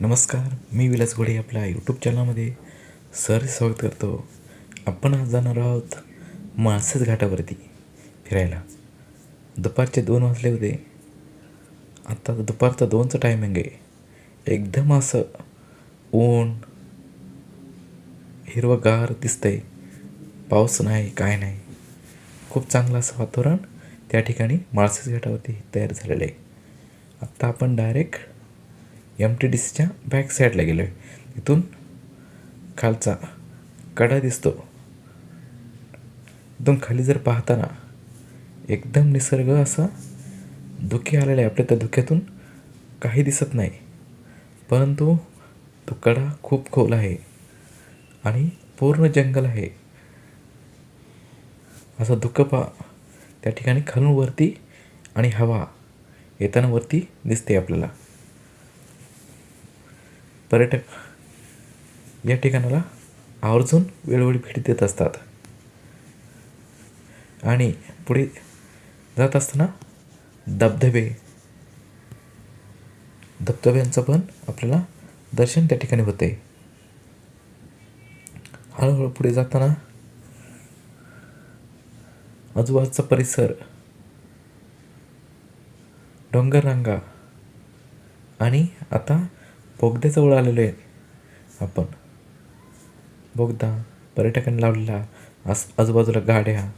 नमस्कार मी विलास घोडे आपल्या यूट्यूब चॅनलमध्ये सर स्वागत करतो. आपण आज जाणार आहोत माळसेज घाटावरती फिरायला. दुपारचे दोन वाजले होते. आता दुपारचं दोनचं टायमिंग आहे. एकदम असं ऊन हिरवंगार दिसतंय. पाऊस नाही काय नाही. खूप चांगलं असं वातावरण त्या ठिकाणी माळसेस घाटावरती तयार झालेलं आहे. आत्ता आपण डायरेक्ट एम टी डी सीच्या बॅक साईडला गेलो आहे तिथून खालचा कडा दिसतो. एकदम खाली जर पाहताना एकदम निसर्ग असा धुके आलेला आहे. आपल्या त्या धुक्यातून काही दिसत नाही. परंतु तो कडा खूप खोल आहे आणि पूर्ण जंगल आहे. असं धुकं पा त्या ठिकाणी खालून वरती आणि हवा येताना वरती दिसते आपल्याला. पर्यटक या ठिकाणाला आवर्जून वेळोवेळी भेट देत असतात. आणि पुढे जात असताना धबधबे धबधब्यांचं पण आपल्याला दर्शन त्या ठिकाणी होते. हळूहळू पुढे जाताना आजूबाजूचा परिसर डोंगररांगा आणि आता बोगद्याजवळ आलेलो आहे. आपण. बोगदा पर्यटकांनी लावलेला आस आजूबाजूला गाड्या.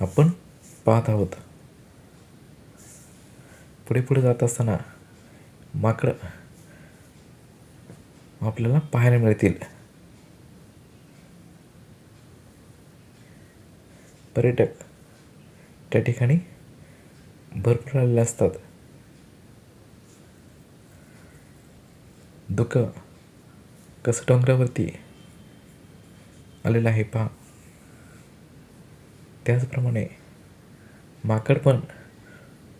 आपण पाहत आहोत. पुढे पुढे जात असताना माकडं आपल्याला पाहायला मिळतील. पर्यटक त्या ठिकाणी भरपूर आलेले असतात. धुकं कसं डोंगरावरती आलेलं आहे पहा. त्याचप्रमाणे माकड पण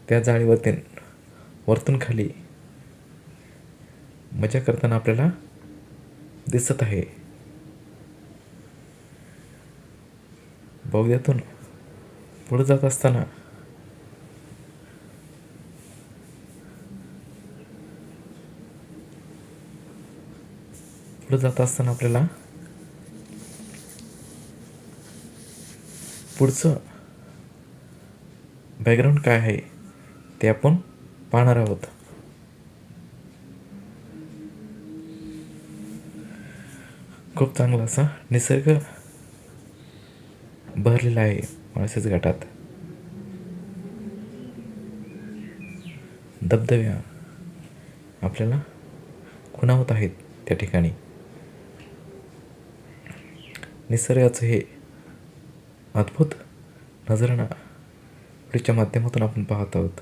त्या जाळीवरती वरतून खाली मजा करताना आपल्याला दिसत आहे. बोगद्यातून पुढे जात असताना पुढे जात असताना आपल्याला पुढचं बॅकग्राऊंड काय आहे ते आपण पाहणार आहोत. खूप चांगला असा निसर्ग भरलेला आहे माळशेज घाटात. धबधब्या आपल्याला खुणावत आहेत त्या ठिकाणी. निसर्गाचं हे अद्भुत नजराणा पुढच्या माध्यमातून आपण पाहत आहोत.